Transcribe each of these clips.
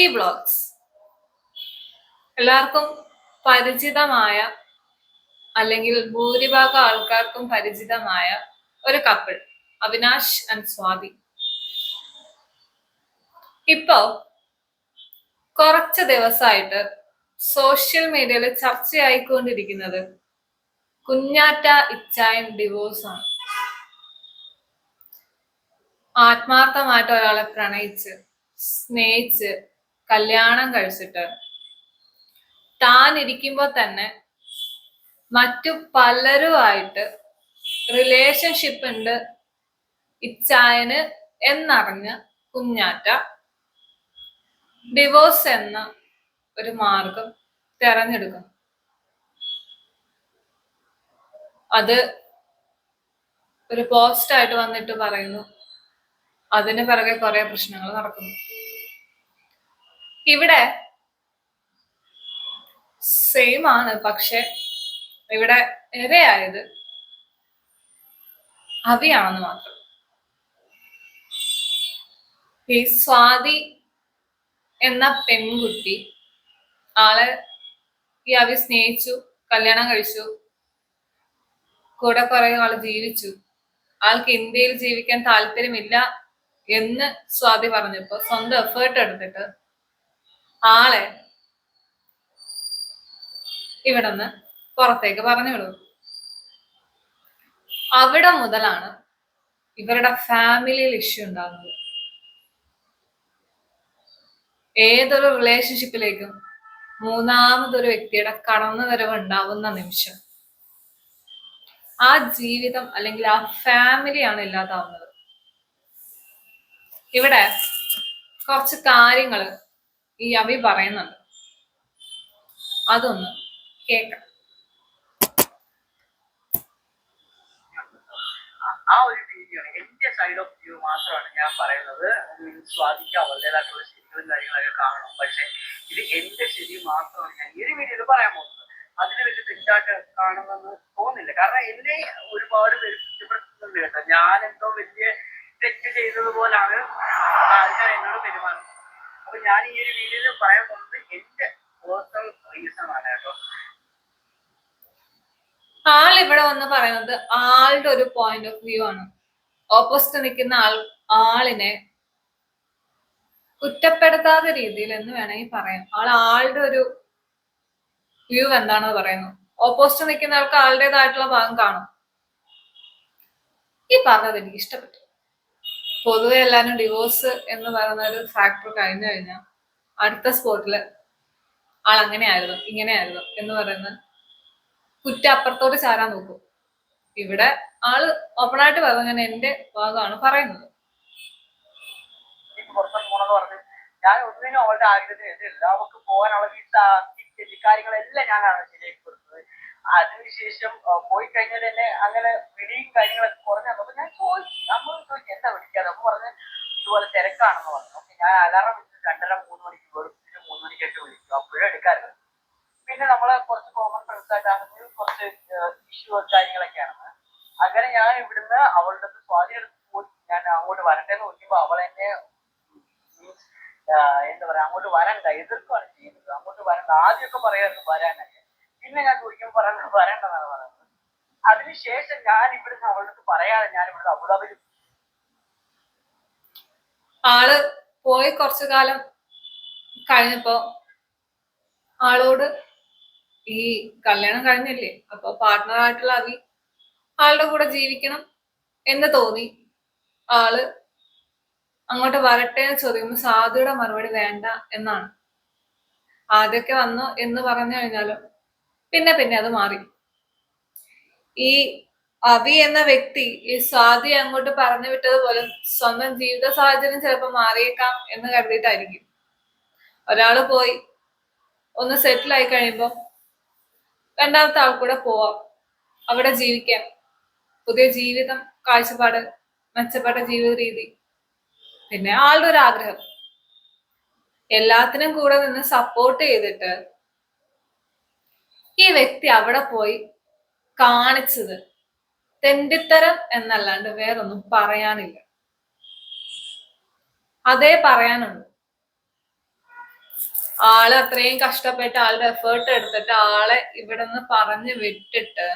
V blogs എല്ലാവർക്കും പരിചിതമായ അല്ലെങ്കിൽ ഭൂരിഭാഗം ആൾക്കാർക്കും പരിചിതമായ ഒരു കപ്പിൾ അവിനാഷ് ആൻഡ് സ്വാതി. ഇപ്പോ കുറച്ച് ദിവസമായിട്ട് സോഷ്യൽ മീഡിയയിൽ ചർച്ചയായിക്കൊണ്ടിരിക്കുന്നത് കുഞ്ഞാറ്റ ഇച്ചായൻ ഡിവോഴ്സ് ആണ്. ആത്മാർത്ഥമായിട്ട് ഒരാളെ പ്രണയിച്ച് സ്നേഹിച്ച് കല്യാണം കഴിച്ചിട്ട് താൻ ഇരിക്കുമ്പോൾ തന്നെ മറ്റു പലരുമായിട്ട് റിലേഷൻഷിപ്പ് ഉണ്ട് ഇച്ചായന് എന്നറിഞ്ഞ കുഞ്ഞാറ്റ ഡിവോഴ്സ് എന്ന ഒരു മാർഗം തെരഞ്ഞെടുക്കും. അത് ഒരു പോസ്റ്റായിട്ട് വന്നിട്ട് പറയുന്നു. അതിന് പിറകെ കുറെ പ്രശ്നങ്ങൾ നടക്കുന്നു. ഇവിടെ സെയിം ആണ് പക്ഷെ ഇവിടെ ഇരയായത് അവിയാണെന്ന് മാത്രം. ഈ സ്വാതി എന്ന പെൺകുട്ടി ആളെ ഈ അവി സ്നേഹിച്ചു കല്യാണം കഴിച്ചു കൂടെ കുറെ ആൾ ജീവിച്ചു. ആൾക്ക് ഇന്ത്യയിൽ ജീവിക്കാൻ താല്പര്യമില്ല എന്ന് സ്വാതി പറഞ്ഞപ്പോ സ്വന്തം എഫേർട്ട് എടുത്തിട്ട് ആളെ. ഇവിടുന്ന് പുറത്തേക്ക് പറഞ്ഞു വിടും. അവിടെ മുതലാണ് ഇവരുടെ ഫാമിലിയിൽ ഇഷ്യൂ ഉണ്ടാകുന്നത്. ഏതൊരു റിലേഷൻഷിപ്പിലേക്കും മൂന്നാമതൊരു വ്യക്തിയുടെ കടന്നു വരവ് ഉണ്ടാവുന്ന നിമിഷം ആ ജീവിതം അല്ലെങ്കിൽ ആ ഫാമിലിയാണ് ഇല്ലാതാവുന്നത്. ഇവിടെ കുറച്ച് കാര്യങ്ങൾ ഈ അവി പറയുന്നുണ്ട്. അതൊന്ന് കേൾക്കാം. ആ ഒരു വീഡിയോ എന്റെ സൈഡ് ഓഫ് വ്യൂ മാത്രമാണ് ഞാൻ പറയുന്നത്. സ്വാധിക്കാം അവരുടേതായിട്ടുള്ള ശരികളും കാര്യങ്ങളൊക്കെ കാണണം. പക്ഷെ ഇത് എന്റെ ശരി മാത്രമാണ് ഞാൻ ഈ ഒരു വീഡിയോയിൽ പറയാൻ പോകുന്നത്. അതിന് വലിയ തെറ്റായിട്ട് കാണുമെന്ന് തോന്നുന്നില്ല. കാരണം എന്നെ ഒരുപാട് പേര് കുറ്റപ്പെടുത്തുന്നുണ്ട് കേട്ടോ. ഞാൻ എന്തോ വലിയ തെറ്റ് ചെയ്തത് പോലാണ് ആൾക്കാർ എന്നോട് പെരുമാറുന്നത്. അപ്പൊ ഞാൻ ഈ ഒരു വീഡിയോയിൽ പറയാൻ പോകുന്നത് എന്റെ പേഴ്സണൽ റീസൺ ആണ് കേട്ടോ. ആൾ ഇവിടെ വന്ന് പറയുന്നത് ആളുടെ ഒരു പോയിന്റ് ഓഫ് വ്യൂ ആണ്. ഓപ്പോസിറ്റ് നിൽക്കുന്ന ആൾ ആളിനെ കുറ്റപ്പെടുത്താത്ത രീതിയിൽ എന്ന് വേണമെങ്കിൽ പറയാം. ആൾ ആളുടെ ഒരു വ്യൂ എന്താണെന്ന് പറയുന്നു. ഓപ്പോസിറ്റ് നിൽക്കുന്ന ആൾക്ക് ആളുടേതായിട്ടുള്ള ഭാഗം കാണും. ഈ പറഞ്ഞത് എനിക്ക് ഇഷ്ടപ്പെട്ടു. പൊതുവെ എല്ലാവരും ഡിവോഴ്സ് എന്ന് പറയുന്ന ഒരു ഫാക്ടർ കഴിഞ്ഞു കഴിഞ്ഞാൽ അടുത്ത സ്പോട്ടിൽ ആൾ അങ്ങനെയായിരുന്നു ഇങ്ങനെയായിരുന്നു എന്ന് പറയുന്ന കുറ്റ അപ്പുറത്തോട്ട് ചാരാൻ നോക്കും. ഇവിടെ ആൾ ഓപ്പൺ ആയിട്ട് പറഞ്ഞു ഞാൻ എന്റെ ഭാഗമാണ് പറയുന്നത്. ഞാൻ ഒന്നിനും അവളുടെ ആഗ്രഹത്തിന് എതിരില്ല അവൾക്ക് പോകാനുള്ള ടിക്കറ്റ് കാര്യങ്ങളെല്ലാം ഞാനാണ് ശരിയാക്കി കൊടുത്തത്. അതിനുശേഷം പോയി കഴിഞ്ഞാൽ തന്നെ അങ്ങനെ വിളിയും കാര്യങ്ങളൊക്കെ കുറഞ്ഞു. അപ്പൊ ഞാൻ ചോദിച്ചു നമ്മൾ ചോദിച്ചു എന്താ വിളിക്കാതെ അപ്പൊ പറഞ്ഞ് ഇതുപോലെ തിരക്കാണെന്ന് പറഞ്ഞു. അപ്പൊ ഞാൻ അലാറം വെച്ച് രണ്ടര മൂന്ന് മണിക്ക് വെളുപ്പിന് മൂന്ന് മണിക്കായിട്ട് വിളിക്കും. അപ്പോഴും എടുക്കാറില്ല പിന്നെ നമ്മളെ കുറച്ച് കോമൺ ഫ്രണ്ട്സ് ആയിട്ടാണെങ്കിൽ കുറച്ച് ഇഷ്യൂ കാര്യങ്ങളൊക്കെയാണ്. അങ്ങനെ ഞാൻ ഇവിടുന്ന് അവളുടെ അടുത്ത് സ്വാധീനം എടുത്ത് പോയി. ഞാൻ അങ്ങോട്ട് വരട്ടെ എന്ന് നോക്കിയപ്പോ അവൾ എന്നെ എന്താ പറയാ അങ്ങോട്ട് വരണ്ട എതിർക്കുകയാണ് ചെയ്യുന്നത്. അങ്ങോട്ട് വരണ്ട. ആദ്യമൊക്കെ പറയായിരുന്നു വരാനൊക്കെ. പിന്നെ ഞാൻ ചോദിക്കുമ്പോൾ പറയുന്നത് വരണ്ടെന്നാണ് പറയുന്നത്. അതിനുശേഷം ഞാൻ ഇവിടുന്ന് അവളുടെ അടുത്ത് പറയാതെ ഞാൻ ഇവിടുന്ന് അബുദാബിയിൽ ആൾ പോയി കുറച്ചു കാലം കഴിഞ്ഞപ്പോ ആളോട് ഈ കല്യാണം കഴിഞ്ഞില്ലേ? അപ്പൊ പാർട്ട്ണർ ആയിട്ടുള്ള അവി ആളുടെ കൂടെ ജീവിക്കണം എന്ന് തോന്നി. ആൾ അങ്ങോട്ട് വരട്ടെ എന്ന് ചോദിക്കുമ്പോൾ സാധുയുടെ മറുപടി വേണ്ട എന്നാണ്. ആദ്യമൊക്കെ വന്നു എന്ന് പറഞ്ഞു കഴിഞ്ഞാലും പിന്നെ പിന്നെ അത് മാറി. ഈ അവി എന്ന വ്യക്തി ഈ സ്വാതി അങ്ങോട്ട് പറഞ്ഞു വിട്ടതുപോലെ സ്വന്തം ജീവിത സാഹചര്യം ചിലപ്പോൾ മാറിയേക്കാം എന്ന് കരുതിയിട്ടായിരിക്കും. ഒരാൾ പോയി ഒന്ന് സെറ്റിൽ ആയി കഴിയുമ്പോൾ രണ്ടാമത്തെ ആൾ കൂടെ പോവാം അവിടെ ജീവിക്കാം. പുതിയ ജീവിതം കാഴ്ചപ്പാട് മെച്ചപ്പെട്ട ജീവിത രീതി. പിന്നെ ആളുടെ ഒരു ആഗ്രഹം. എല്ലാത്തിനും കൂടെ നിന്ന് സപ്പോർട്ട് ചെയ്തിട്ട് ഈ വ്യക്തി അവിടെ പോയി കാണിച്ചത് തെണ്ടിത്തരം എന്നല്ലാണ്ട് വേറൊന്നും പറയാനില്ല. അതേ പറയാനുള്ളൂ. ആൾ അത്രയും കഷ്ടപ്പെട്ട് ആളുടെ എഫേർട്ട് എടുത്തിട്ട് ആളെ ഇവിടെ നിന്ന് പറഞ്ഞു വിട്ടിട്ട്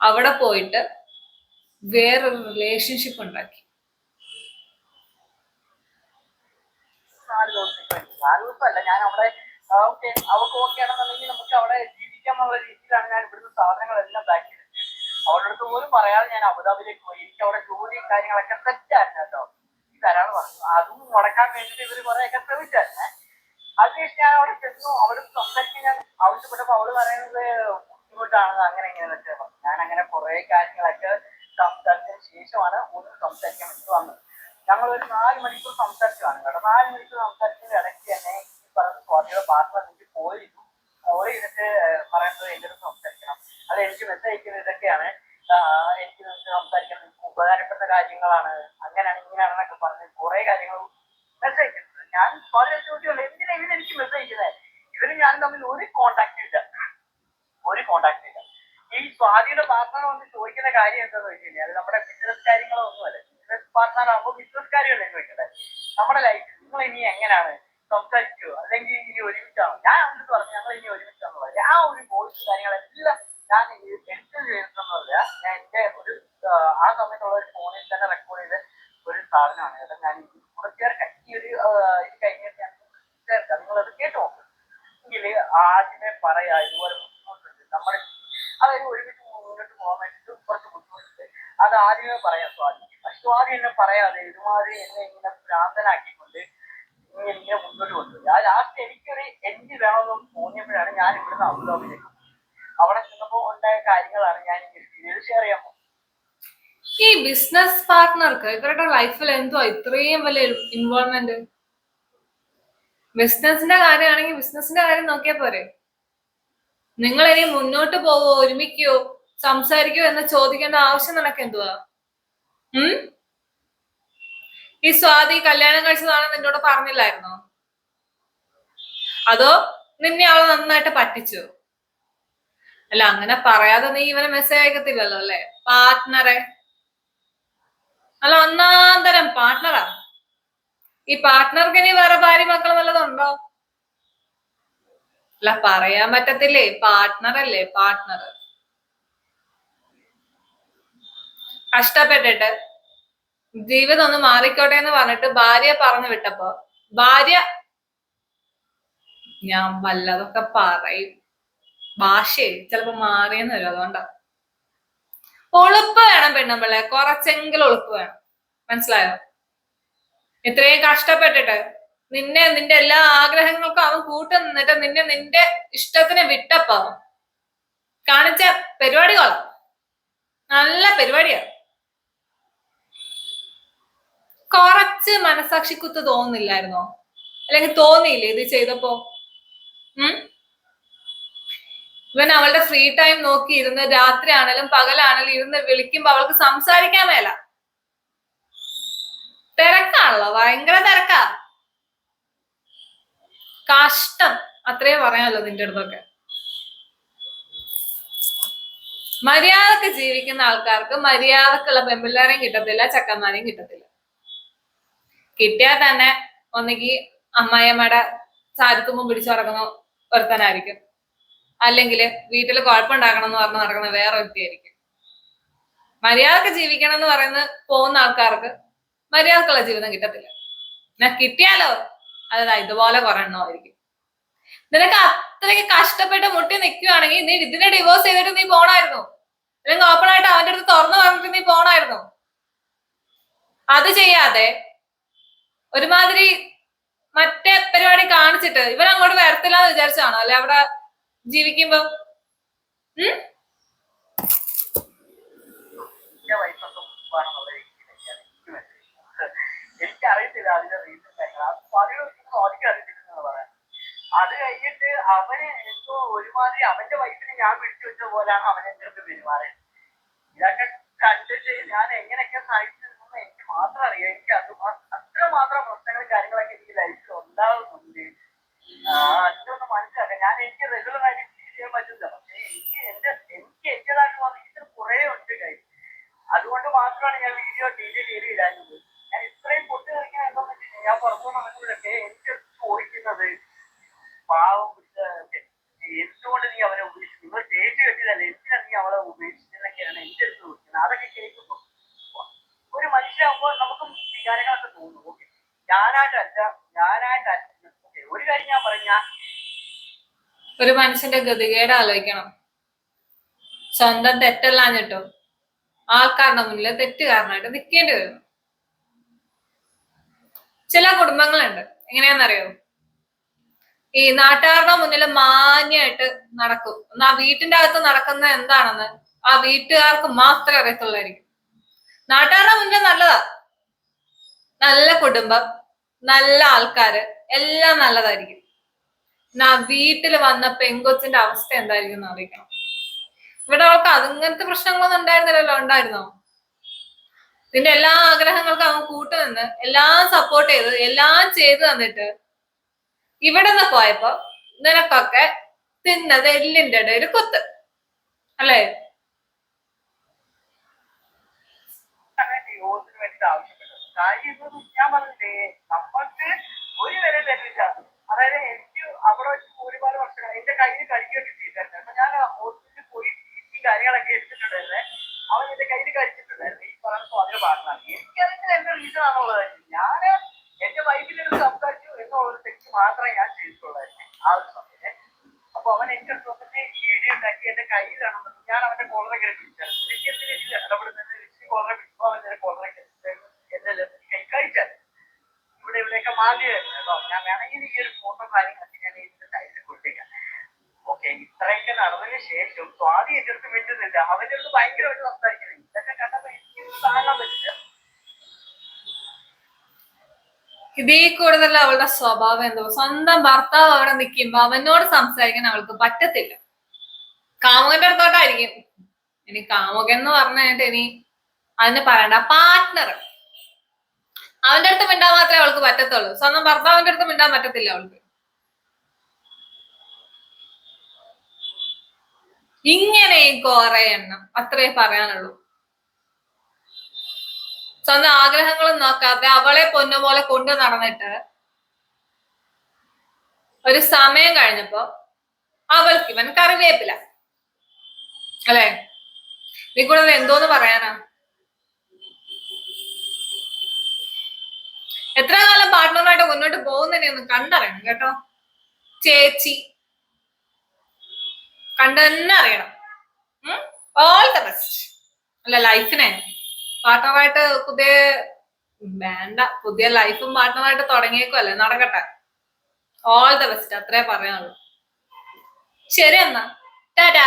അവിടെ പോയിട്ട് വേറൊരു റിലേഷൻഷിപ്പ് ഉണ്ടാക്കി. ഞാൻ അവിടെ ഓക്കെ അവൾക്ക് ഓക്കെ ആണെന്നുണ്ടെങ്കിൽ നമുക്ക് അവിടെ ജീവിക്കാമെന്നുള്ള രീതിയിലാണ് ഞാൻ ഇവിടുന്ന് സാധനങ്ങളെല്ലാം പാക്ക് ചെയ്തത് അവരുടെ അടുത്ത് പോലും പറയാതെ ഞാൻ അബുദാബിയിലേക്ക് പോയി. എനിക്ക് അവിടെ ജോലിയും കാര്യങ്ങളൊക്കെ സെറ്റ് ആയിരുന്നു കേട്ടോ. ഈ തരാണ് പറഞ്ഞു. അതും മുടക്കാൻ വേണ്ടിയിട്ട് ഇവർ കുറെയൊക്കെ ശ്രമിച്ചായിരുന്നേ. അതിനുശേഷം ഞാൻ അവിടെ ചെന്നു. അവിടെ സംസാരിക്കാൻ ഞാൻ ആവശ്യപ്പെട്ടപ്പോ അവൾ പറയുന്നത് ബുദ്ധിമുട്ടാണ് അങ്ങനെ ഇങ്ങനെ പറഞ്ഞു. ഞാൻ അങ്ങനെ കുറെ കാര്യങ്ങളൊക്കെ സംസാരിച്ചതിന് ശേഷമാണ് ഒന്ന് സംസാരിക്കാൻ വേണ്ടി വന്നത്. ഞങ്ങൾ ഒരു നാല് മണിക്കൂർ സംസാരിച്ചതാണ് കേട്ടോ. നാല് മണിക്കൂർ സംസാരിച്ചതിന് ഇടയ്ക്ക് തന്നെ ഈ സ്വാമിയുടെ പാർട്ട്ണർ എനിക്ക് കോൾ ചെയ്തിട്ട് പറയുന്നത് എന്റെ അടുത്ത് സംസാരിക്കണം. അത് എനിക്ക് മെസ്സേജ് അയക്കുന്നത് ഇതൊക്കെയാണ്. എനിക്ക് നിനക്ക് സംസാരിക്കാൻ ഉപകാരപ്പെട്ട കാര്യങ്ങളാണ് അങ്ങനെയാണ് ഇങ്ങനെയാണെന്നൊക്കെ പറഞ്ഞ് കുറെ കാര്യങ്ങൾ മെസ്സേജ് അയക്കുന്നത് ഞാൻ വളരെ ചോദ്യമുള്ളൂ എന്തിനാ ഇവർ എനിക്ക് മെസ്സേജ് അയക്കുന്നത് ഇവർ ഞാൻ തമ്മിൽ ഒരു കോണ്ടാക്ട് ഇല്ല ഒരു കോണ്ടാക്ട് ഇല്ല ഈ സ്വാതിയുടെ പാർട്ട്ണർ വന്ന് ചോദിക്കുന്ന കാര്യം എന്താന്ന് വെച്ച് കഴിഞ്ഞാൽ നമ്മുടെ ബിസിനസ് കാര്യങ്ങളോ ഒന്നുമല്ല ബിസിനസ് പാർട്ട്ണർ ആകുമ്പോൾ ബിസിനസ് കാര്യമല്ലേ ചോദിക്കട്ടെ നമ്മുടെ ലൈഫിൽ നിങ്ങൾ ഇനി സംസാരിക്കുമോ അല്ലെങ്കിൽ ഇനി ഒരുമിച്ചാണോ ഞാൻ അവരോട് പറഞ്ഞു ഞങ്ങൾ ഇനി ഒരുമിച്ചാണെന്ന് പറയാം ആ ഒരു വോയിസ് കാര്യങ്ങളെല്ലാം ഞാൻ എഡിറ്റ് ചെയ്തിട്ടൊന്നുമില്ല ഞാൻ എന്റെ ഒരു ആ, സമയത്തുള്ള ഒരു ഫോണിൽ തന്നെ റെക്കോർഡ് ചെയ്ത ഒരു സാധനമാണ്. കേട്ടോ ഞാൻ കുറച്ചേരെ കഴിഞ്ഞ ഒരു ഇത് കഴിഞ്ഞിട്ട് ഞാൻ ചേർക്കാം നിങ്ങളത് കേട്ടു നോക്കും. എങ്കിൽ ആദ്യമേ പറയാ ഇതുപോലെ ബുദ്ധിമുട്ടുണ്ട്. നമ്മുടെ അതായത് ഒരുമിച്ച് മുന്നോട്ട് പോകാൻ വേണ്ടിയിട്ട് കുറച്ച് ബുദ്ധിമുട്ടുണ്ട്. അത് ആദ്യമേ പറയാം സ്വാതി സ്വാതി എന്നെ പറയാതെ ഇതുമാതിരി എന്നെ ഇങ്ങനെ ഭ്രാന്തനാക്കിക്കൊണ്ട് ഇങ്ങനെ ഇങ്ങനെ മുന്നോട്ട് കൊണ്ടുപോയി ആ ലാസ്റ്റ് എനിക്കൊരു എൻഡ് വേണമെന്ന് തോന്നിയപ്പോഴാണ് ഞാൻ ഇവിടുന്ന് പോയത്. അവിടെ ചെന്നപ്പോൾ ഉണ്ടായ കാര്യങ്ങളാണ് ഞാൻ വീഡിയോയിൽ ഷെയർ ചെയ്യാൻ ഈ ബിസിനസ് പാർട്ട്ണർക്ക് ഇവരുടെ ലൈഫിൽ എന്തോ ഇത്രയും വലിയ ഇൻവോൾവ്മെന്റ് ബിസിനസിന്റെ കാര്യമാണെങ്കിൽ ബിസിനസിന്റെ കാര്യം നോക്കിയാൽ പോരെ. നിങ്ങൾ ഇനി മുന്നോട്ട് പോവോ ഒരുമിക്കോ സംസാരിക്കോ എന്ന് ചോദിക്കേണ്ട ആവശ്യം നിനക്ക് എന്തുവാ? ഉം? ഈ സ്വാതി കല്യാണം കഴിച്ചതാണ് നിന്നോട് പറഞ്ഞില്ലായിരുന്നോ? അതോ നിന്നെ അവൾ നന്നായിട്ട് പറ്റിച്ചു? അല്ല അങ്ങനെ പറയാതെ നീ ഇവനെ മെസ്സേജ് അയക്കത്തില്ലല്ലോ അല്ലെ? പാർട്ട്ണറെ അല്ല ഒന്നാം തരം പാർട്ട്ണറാ ഈ പാർട്ട്ണർക്ക് ഇനി വേറെ ഭാര്യ മക്കൾ വല്ലതുണ്ടോ അല്ല പറയാൻ പറ്റത്തില്ലേ? പാർട്ട്ണർ അല്ലേ പാർട്ട്ണർ കഷ്ടപ്പെട്ടിട്ട്. ജീവിതം ഒന്ന് മാറിക്കോട്ടെ എന്ന് പറഞ്ഞിട്ട് ഭാര്യ പറഞ്ഞു വിട്ടപ്പോ ഭാര്യ ഞാൻ വല്ലതൊക്കെ പറയും. ഭാഷയെ ചിലപ്പോ മാറിയെന്ന് വരും അതുകൊണ്ടാ. ഒളുപ്പ് വേണം പെണ്ണുമ്പിള്ളെ കുറച്ചെങ്കിലും ഒളുപ്പ് വേണം. മനസ്സിലായോ? ഇത്രയും കഷ്ടപ്പെട്ടിട്ട് നിന്നെ നിന്റെ എല്ലാ ആഗ്രഹങ്ങൾക്കും അവൻ കൂട്ടു നിന്നിട്ട് നിന്നെ നിന്റെ ഇഷ്ടത്തിന് വിട്ടപ്പോ കാണിച്ച പരിപാടി കൊള്ളാം. നല്ല പരിപാടിയാ. കുറച്ച് മനസാക്ഷിക്കുത്ത് തോന്നുന്നില്ലായിരുന്നോ? അല്ലെങ്കിൽ തോന്നിയില്ലേ ഇത് ചെയ്തപ്പോ? ഇവൻ അവളുടെ ഫ്രീ ടൈം നോക്കി ഇരുന്ന് രാത്രി ആണെങ്കിലും പകലാണെങ്കിലും ഇരുന്ന് വിളിക്കുമ്പോ അവൾക്ക് സംസാരിക്കാൻ മേല. തിരക്കാണല്ലോ ഭയങ്കര തിരക്കാ. കഷ്ടം. അത്രേ പറയാനല്ലോ നിന്റെ അടുത്തൊക്കെ. മര്യാദയ്ക്ക് ജീവിക്കുന്ന ആൾക്കാർക്ക് മര്യാദക്കുള്ള പെമ്പിള്ളേരെയും കിട്ടത്തില്ല ചക്കന്മാരെയും കിട്ടത്തില്ല. കിട്ടിയാൽ തന്നെ ഒന്നെങ്കിൽ അമ്മായിയമ്മയുടെ ചാരത്തുമ്പം പിടിച്ചുറങ്ങുന്ന ഒരുത്തനായിരിക്കും. അല്ലെങ്കിൽ വീട്ടിൽ കുഴപ്പമുണ്ടാക്കണം എന്ന് പറഞ്ഞ് നടക്കുന്ന വേറെ വ്യക്തിയായിരിക്കും. മര്യാദയ്ക്ക് ജീവിക്കണം എന്ന് പറയുന്ന പോകുന്ന ആൾക്കാർക്ക് മര്യാദക്കുള്ള ജീവിതം കിട്ടത്തില്ല. എന്നാ കിട്ടിയാലോ? അതായത് ഇതുപോലെ കുറെ എണ്ണമായിരിക്കും നിനക്ക് അത്രയ്ക്ക് കഷ്ടപ്പെട്ട് മുട്ടി നിൽക്കുകയാണെങ്കിൽ നീ ഇതിനെ ഡിവോഴ്സ് ചെയ്തിട്ട് നീ പോണായിരുന്നു. അല്ലെങ്കിൽ ഓപ്പൺ ആയിട്ട് അവന്റെ അടുത്ത് തുറന്നു പറഞ്ഞിട്ട് നീ പോണായിരുന്നു. അത് ചെയ്യാതെ ഒരുമാതിരി മറ്റേ പരിപാടി കാണിച്ചിട്ട് ഇവൻ അങ്ങോട്ട് വരത്തില്ല എന്ന് വിചാരിച്ചാണോ അല്ലെ അവിടെ ജീവിക്കുമ്പോ? എനിക്ക് അത് കഴിഞ്ഞിട്ട് അവന് എന്തോ ഒരുമാതിരി അവന്റെ വൈഫിനെ ഞാൻ പിടിച്ചു വെച്ച പോലാണ് അവൻ എന്റെ അടുത്ത് പെരുമാറിയത്. ഇതൊക്കെ കണ്ടിട്ട് ഞാൻ എങ്ങനെയൊക്കെ സഹിച്ചു നിന്നെന്ന് എനിക്ക് മാത്രം അറിയാം എനിക്ക് അത് മാ- അത്രമാത്രം പ്രശ്നങ്ങളും കാര്യങ്ങളൊക്കെ എനിക്ക് ലൈഫിൽ ഉണ്ടാകുന്നുണ്ട് ആ, അതൊന്ന് മനസ്സിലാക്കാം ഞാൻ എനിക്ക് റെഗുലർ ആയിട്ട് ഫീൽ ചെയ്യാൻ പറ്റില്ല പക്ഷേ എനിക്ക് എന്റെ എനിക്ക് എന്റേതായിട്ട് വന്നിട്ട് കുറെ ഉണ്ട് കൈ അതുകൊണ്ട് മാത്രമാണ് ഞാൻ വീഡിയോ ഡിലീറ്റ് ചെയ്ത് ഇടാഞ്ഞത് ഞാൻ ഇത്രയും പൊട്ടി കളിക്കാൻ എന്താണെന്ന് വെച്ച് കഴിഞ്ഞാൽ ഞാൻ പുറത്തു നടക്കുമ്പോഴൊക്കെ എനിക്ക് ഞാനായിട്ടല്ല ഞാനായിട്ടല്ല Okay, ഒരു കാര്യം ഞാൻ പറഞ്ഞു ഞാൻ ഒരു മനുഷ്യന്റെ ഗതികേട് ആലോചിക്കണം. സ്വന്തം തെറ്റല്ലാഞ്ഞിട്ടോ ആൾക്കാരുടെ മുന്നിൽ തെറ്റുകാരനായിട്ട് നിൽക്കേണ്ടി വരും. ചില കുടുംബങ്ങളുണ്ട്. എങ്ങനെയാണെന്നറിയോ? ഈ നാട്ടുകാരുടെ മുന്നിൽ മാന്യമായിട്ട് നടക്കും. എന്നാ വീട്ടിന്റെ അകത്ത് നടക്കുന്ന എന്താണെന്ന് ആ വീട്ടുകാർക്ക് മാത്രമേ അറിയത്തുള്ളായിരിക്കും. നാട്ടുകാരുടെ മുന്നിൽ നല്ലതാ. നല്ല കുടുംബം നല്ല ആൾക്കാര് എല്ലാം നല്ലതായിരിക്കും. വീട്ടിൽ വന്ന പെങ്കൊച്ചിന്റെ അവസ്ഥ എന്തായിരിക്കും എന്ന് അറിയിക്കണം. ഇവിടെ അവൾക്ക് അതിങ്ങനത്തെ പ്രശ്നങ്ങളൊന്നും ഉണ്ടായിരുന്നില്ലല്ലോ ഉണ്ടായിരുന്നോ? ഇതിന്റെ എല്ലാ ആഗ്രഹങ്ങൾക്കും അവൻ കൂട്ടുനിന്ന് എല്ലാം സപ്പോർട്ട് ചെയ്ത് എല്ലാം ചെയ്തു തന്നിട്ട് ഇവിടെ നിന്ന് പോയപ്പോ നിനക്കൊക്കെ തിന്നത് എല്ലിന്റെ ഇടയിൽ കുത്ത്. അല്ലേ? ഒരു വരെ അതായത് അവിടെ വെച്ച് ഒരുപാട് വർഷം എന്റെ കയ്യിൽ കഴിക്കുകയൊക്കെ ചെയ്തായിരുന്നു അപ്പൊ ഞാൻ ഹോസ്പിറ്റലിൽ പോയി ഈ കാര്യങ്ങളൊക്കെ എടുത്തിട്ടുണ്ടായിരുന്നേ. അവൻ എന്റെ കയ്യിൽ കഴിച്ചിട്ടുണ്ടായിരുന്നു ഈ പറഞ്ഞ സ്വാധീന പാർട്ട്ണർ എനിക്കതിന് എന്റെ റീസൺ ആണുള്ളത് ഞാൻ എന്റെ വൈഫിന്റെ അടുത്ത് സംസാരിച്ചു എന്നുള്ള ഒരു തെറ്റ് മാത്രമേ ഞാൻ ചെയ്തിട്ടുള്ളായിരുന്നു ആ ഒരു സമയത്ത് അപ്പൊ അവൻ എന്റെ അടുത്ത് വന്നിട്ട് ഇടി ഉണ്ടാക്കി എന്റെ കയ്യിലാണ് ഞാൻ അവന്റെ കോളറെ കയറി പിടിച്ചത് എനിക്ക് എന്തിനും ഇതിൽ ഇടപെടുന്നത് എനിക്ക് കോളറെ പിടിച്ചോ അവന്റെ കോളറെ എന്റെ കൈ കഴിച്ചാൽ ഇവിടെ ഇവിടെയൊക്കെ മാന്തിയായിരുന്നു കേട്ടോ ഞാൻ വേണമെങ്കിൽ ഈ ഒരു ഫോട്ടോ കാര്യങ്ങളൊക്കെ ഞാൻ ഇതിന്റെ സൈഡിൽ കൊടുത്തേക്കാം ഓക്കെ ഇത്രയൊക്കെ നടന്നതിന് ശേഷം സ്വാതി അടുത്ത് മിണ്ടുന്നില്ല. അവന്റെ അടുത്ത് ഭയങ്കരമായിട്ട് സംസാരിക്കുന്നത് ഇതൊക്കെ കണ്ടപ്പോ എനിക്ക് താങ്ങാൻ പറ്റില്ല. ഇതേ കൂടുതൽ അവളുടെ സ്വഭാവം എന്തോ. സ്വന്തം ഭർത്താവ് അവിടെ നിൽക്കുമ്പോ അവനോട് സംസാരിക്കാൻ അവൾക്ക് പറ്റത്തില്ല. കാമുകന്റെ അടുത്തോട്ടായിരിക്കും. ഇനി കാമുകൻ എന്ന് പറഞ്ഞിട്ട് ഇനി അതിന് പറയണ്ട. പാർട്ട്ണർ അവന്റെ അടുത്ത് മിണ്ടാൻ മാത്രമേ അവൾക്ക് പറ്റത്തുള്ളൂ. സ്വന്തം ഭർത്താവിന്റെ അടുത്ത് മിണ്ടാൻ പറ്റത്തില്ല അവൾക്ക്. ഇങ്ങനെയും കുറെ എണ്ണം. അത്രേ പറയാനുള്ളൂ. സ്വന്തം ആഗ്രഹങ്ങളും നോക്കാതെ അവളെ പൊന്നുപോലെ കൊണ്ടു നടന്നിട്ട് ഒരു സമയം കഴിഞ്ഞപ്പോ അവൾക്ക് ഇവൻ കറിവേപ്പില. അല്ലെ? നീ കൂടുതൽ എന്തോന്ന് പറയാനാ? എത്ര കാലം പാർട്ട്ണറായിട്ട് മുന്നോട്ട് പോകുന്നതിനെ ഒന്ന് കണ്ടറിയണം കേട്ടോ. ചേച്ചി. കണ്ടു തന്നെ അറിയണം ഓൾ ദ ബെസ്റ്റ് അല്ല ലൈഫിനെ പാർട്ട്ണറായിട്ട് പുതിയ വേണ്ട പുതിയ ലൈഫും പാർട്ട്ണറായിട്ട് തുടങ്ങിയേക്കുമല്ലേ നടക്കട്ടെ. ഓൾ ദ ബെസ്റ്റ് അത്രേ പറയാനുള്ളൂ. ശരി എന്നാ. ടാറ്റാ